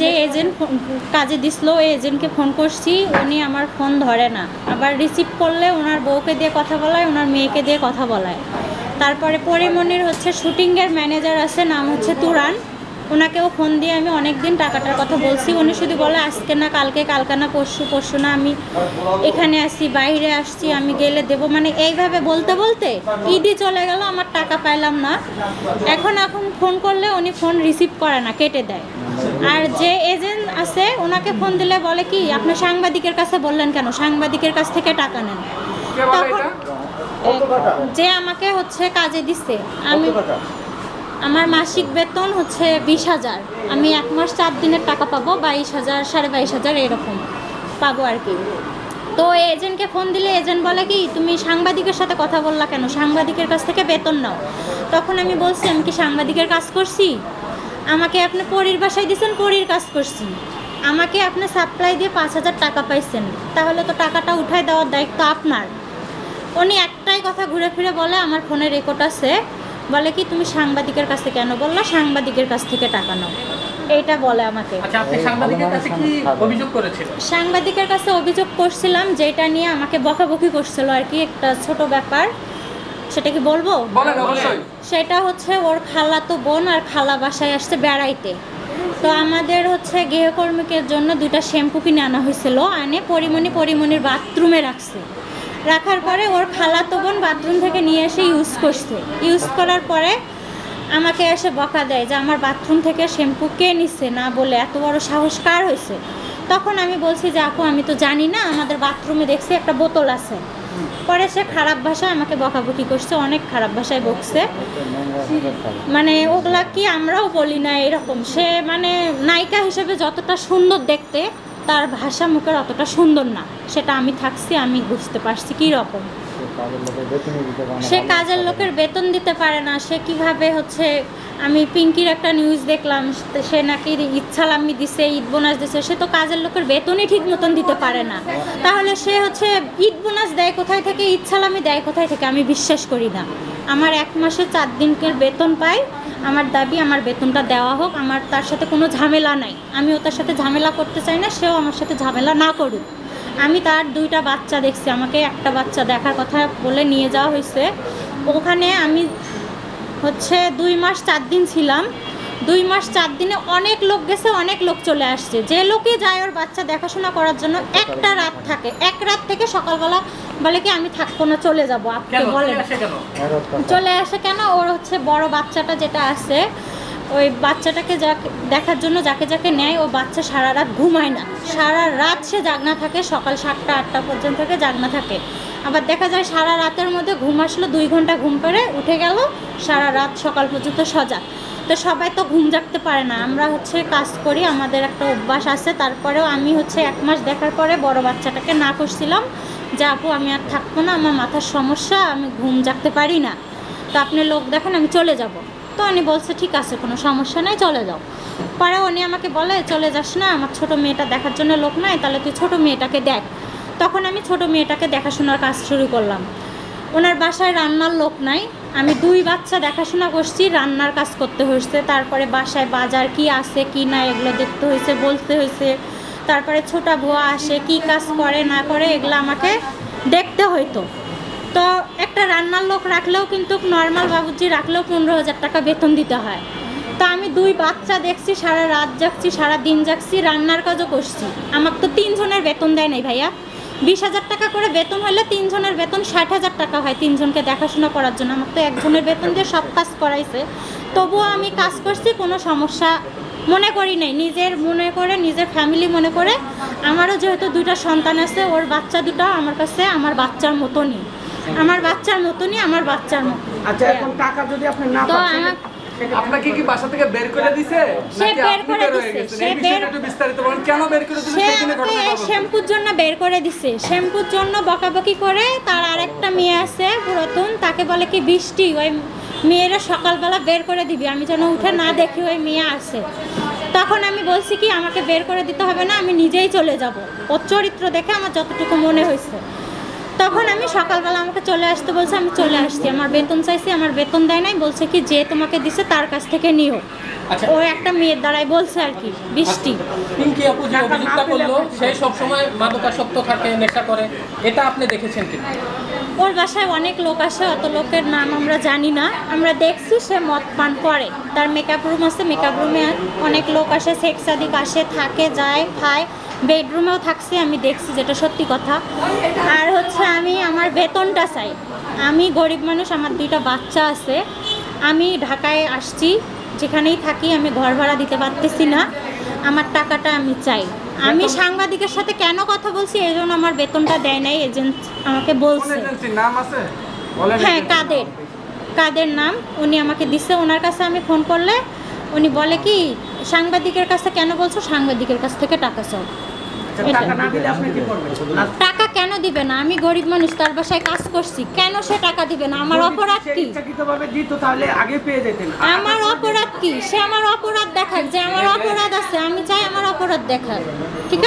যে এজেন্ট কাজে দিছিল, ওই এজেন্টকে ফোন করছি, উনি আমার ফোন ধরে না। আবার রিসিভ করলে ওনার বউকে দিয়ে কথা বলায়, ওনার মেয়েকে দিয়ে কথা বলায়। তারপরে পরিমণির হচ্ছে শুটিংয়ের ম্যানেজার আছে, নাম হচ্ছে তুরান। ওনাকেও ফোন দিয়ে আমি অনেক দিন টাকাটার কথা বলছি। উনি শুধু বলে, আজকে না, কালকে কালকে না, পরশু পরশু না, আমি এখানে আসছি বাইরে আসছি, আমি গেলে দেবো। মানে এইভাবে বলতে বলতে ঈদই চলে গেল, আমার টাকা পাইলাম না। এখন এখন ফোন করলে উনি ফোন রিসিভ করে না, কেটে দেয়। আর যে এজেন্ট আছে ওনাকে ফোন দিলে বলে কি আপনি সাংবাদিকের কাছে বললেন কেন? সাংবাদিকের কাছ থেকে টাকা নেন। তখন যে আমাকে হচ্ছে কাজে দিচ্ছে আমি আমার মাসিক বেতন হচ্ছে বিশ হাজার। আমি এক মাস চার দিনের টাকা পাবো বাইশ হাজার সাড়ে বাইশ হাজার এরকম পাবো আর কি। তো এজেন্টকে ফোন দিলে এজেন্ট বলে কি তুমি সাংবাদিকের সাথে কথা বললা কেন? সাংবাদিকের কাছ থেকে বেতন নাও। তখন আমি বলছি আমি কি সাংবাদিকের কাজ করছি? আমাকে আপনি পরীর বাসায় দিয়েছেন পরীর কাজ করছি আমাকে আপনি সাপ্লাই দিয়ে পাঁচ হাজার টাকা পাইছেন। তাহলে তো টাকাটা উঠাই দেওয়ার দায়িত্ব আপনার। উনি একটাই কথা ঘুরে ফিরে বলে আমার ফোনে রেকর্ড আছে। বলে কি তুমি সাংবাদিকের কাছে কেন বলল সাংবাদিকের কাছ থেকে টাকা নাও। এইটা বলে আমাকে। আচ্ছা সাংবাদিকের কাছে কি অভিযোগ করেছিলেন? সাংবাদিকের কাছে অভিযোগ করছিলাম যেটা নিয়ে আমাকে বকাবকি করছিল আর কি একটা ছোট ব্যাপার। সেটা কি বলব? সেটা হচ্ছে ওর খালাতো বোন আর খালা বাসায় আসছে বেড়াইতে। তো আমাদের হচ্ছে গৃহকর্মীকের জন্য দুইটা শ্যাম্পু কিনে আনা হয়েছিল। আনে পরিমণি পরিমণির বাথরুমে রাখছে। রাখার পরে ওর খালাতো বোন বাথরুম থেকে নিয়ে এসে ইউজ করছে। ইউজ করার পরে আমাকে এসে বকা দেয় যে আমার বাথরুম থেকে শ্যাম্পু কে নিচ্ছে না বলে এত বড় সাহস কার হয়েছে? তখন আমি বলছি যে আপু আমি তো জানি না। আমাদের বাথরুমে দেখছি একটা বোতল আছে। পরে সে খারাপ ভাষায় আমাকে বকাবকি করছে, অনেক খারাপ ভাষায় বকছে। মানে ওগুলা কি আমরাও বলি না এরকম। সে মানে নায়িকা হিসেবে যতটা সুন্দর দেখতে, তার ভাষা মুখের অতটা সুন্দর না। সেটা আমি থাকছি, আমি বুঝতে পারছি কী রকম সে কাজের লোকের বেতন দিতে পারে না সে কীভাবে হচ্ছে আমি পিঙ্কির একটা নিউজ দেখলাম সে নাকি ইচ্ছালামি দিছে ঈদ বোনাস দিছে সে তো কাজের লোকের বেতনই ঠিক মতন দিতে পারে না। তাহলে সে হচ্ছে ঈদ বোনাস দেয় কোথায় থেকে ইচ্ছালামি দেয় কোথায় থেকে আমি বিশ্বাস করি না। আমার এক মাসে চার দিনকের বেতন পাই আমার দাবি আমার বেতনটা দেওয়া হোক আমার তার সাথে কোনো ঝামেলা নাই। আমিও তার সাথে ঝামেলা করতে চাই না সেও আমার সাথে ঝামেলা না করুক। আমি তার দুইটা বাচ্চা দেখছি আমাকে একটা বাচ্চা দেখার কথা বলে নিয়ে যাওয়া হয়েছে। ওখানে আমি হচ্ছে দুই মাস চার দিন ছিলাম। দুই মাস চার দিনে অনেক লোক গেছে অনেক লোক চলে আসছে। যে লোকে যায় ওর বাচ্চা দেখাশোনা করার জন্য একটা রাত থাকে। এক রাত থেকে সকালবেলা বলে কি আমি থাকব না চলে যাব। আপনি বলেন। চলে আসে কেন? চলে আসে কেন? ওর হচ্ছে বড় বাচ্চাটা যেটা আছে ওই বাচ্চাটাকে যাকে, দেখার জন্য যাকে যাকে নেয়, ও বাচ্চা সারা রাত ঘুমায় না। সারা রাত সে জাগনা থাকে, সকাল সাতটা, আটটা পর্যন্ত থেকে জাগনা থাকে। আবার দেখা যায় সারা রাতের মধ্যে ঘুম আসলো, দুই ঘণ্টা ঘুম পেরে উঠে গেল, সারা রাত সকাল পর্যন্ত সজাগ। তো সবাই তো ঘুম জাগতে পারে না। আমরা হচ্ছে কাজ করি, আমাদের একটা অভ্যাস আছে। তারপরেও আমি হচ্ছে এক মাস দেখার পরে বড় বাচ্চাটাকে না করছিলাম। যে, আপু, আমি আর থাকব না, আমার মাথার সমস্যা, আমি ঘুম জাগতে পারি না। তো আপনি লোক দেখেন, আমি চলে যাব। তো উনি বলছে, ঠিক আছে, কোনো সমস্যা নেই, চলে যাও। পরে উনি আমাকে বলে, চলে যাস না, আমার ছোট মেয়েটা দেখার জন্য লোক নাই, তাহলে তুই ছোট মেয়েটাকে দেখ। তখন আমি ছোট মেয়েটাকে দেখাশোনার কাজ শুরু করলাম। ওনার বাসায় রান্নার লোক নাই, আমি দুই বাচ্চা দেখাশোনা করছি, রান্নার কাজ করতে হয়েছে, তারপরে বাসায় বাজার কি আছে, কি না এগুলো দেখতে হয়েছে, বলতে হয়েছে, তারপরে ছোটা ভুয়া আসে, কি কাজ করে, না করে, এগুলো আমাকে দেখতে হইতো। তো একটা রান্নার লোক রাখলেও কিন্তু নর্মাল বাবুজি রাখলেও পনেরো হাজার টাকা বেতন দিতে হয়। তো আমি দুই বাচ্চা দেখছি, সারা রাত জাগছি, সারা দিন জাগছি, রান্নার কাজও করছি। আমার তো তিনজনের বেতন দেয় নাই ভাইয়া। বিশ হাজার টাকা করে বেতন হলে তিনজনের বেতন ষাট হাজার টাকা হয় তিনজনকে দেখাশোনা করার জন্য। আমার তো একজনের বেতন দিয়ে সব কাজ করাইছে। তবুও আমি কাজ করছি, কোনো সমস্যা মনে করি নাই। নিজের মনে করে, নিজের ফ্যামিলি মনে করে। আমারও যেহেতু দুইটা সন্তান আছে, ওর বাচ্চা দুটো, আমার কাছে আমার বাচ্চার মতনই। আমার বাচ্চার মতনই আমার বাচ্চার মতো আচ্ছা এখন টাকা যদি আপনি না তো আমার আপনাকে কি বাসা থেকে বের করে দিছে? সে বের করে দিছে, সে বের- একটু বিস্তারিত বলেন কেন বের করে দিলেন? সে আমাকে। শ্যাম্পুর জন্য বের করে দিছে। শ্যাম্পুর জন্য বকাবকি করে তার আরেকটা মেয়ে আছে পুরাতন তাকে বলে কি বৃষ্টি ওই মেয়েরা সকালবেলা বের করে দিবি আমি যেন উঠে না দেখি ওই মেয়ে আছে। তখন আমি বলছি কি আমাকে বের করে দিতে হবে না আমি নিজেই চলে যাব। ওর চরিত্র দেখে আমার যতটুকু মনে হয়েছে। তখন আমি সকালবেলা আমাকে চলে আসতে বলছে আমি চলে আসছি আমার বেতন চাইছি আমার বেতন দেয় নাই। বলছে কি যে তোমাকে দিছে তার কাছ থেকে নিও। আচ্ছা। ও একটা মেয়ের দ্বারাই বলছে আর কি বৃষ্টি। পিঙ্কি আপু যে অভিযোগটা করল সে সবসময় মাদকাসক্ত থাকে নেশা করে এটা আপনি দেখেছেন কি ওর বাসায় অনেক লোক আসে অত লোকের নাম আমরা জানি না। আমরা দেখছি সে মদ পান করে। তার মেকআপ রুম আছে মেকআপ রুমে অনেক লোক আসে শেখ সাদিক আসে থাকে যায় খায়। বেডরুমেও থাকছে আমি দেখছি যেটা সত্যি কথা। আর হচ্ছে আমি আমার বেতনটা চাই। আমি গরিব মানুষ আমার দুইটা বাচ্চা আছে। আমি ঢাকায় আসছি যেখানেই থাকি আমি ঘর ভাড়া দিতে পারতেছি না। আমার টাকাটা আমি চাই। আমি সাংবাদিকের সাথে কেন কথা বলছি? এই জন্য আমার বেতনটা দেয় নাই এজেন্ট আমাকে বলছে। হ্যাঁ কাদের। কাদের নাম? উনি আমাকে দিছে ওনার কাছে আমি ফোন করলে উনি বলে কি সাংবাদিকের কাছে কেন বলছো? সাংবাদিকের কাছ থেকে টাকা চাও। টাকা কেন দিবে না? আমি গরিব মানুষ তার বাসায় কাজ করছি। কেন সে টাকা দিবে না? আমার অপরাধ কি? দিত তাহলে আগে পেয়ে যেতেন। আমার অপরাধ কি? সে আমার অপরাধ দেখাক যে আমার অপরাধ আছে আমি চাই আমার অপরাধ দেখাক। ঠিক আছে?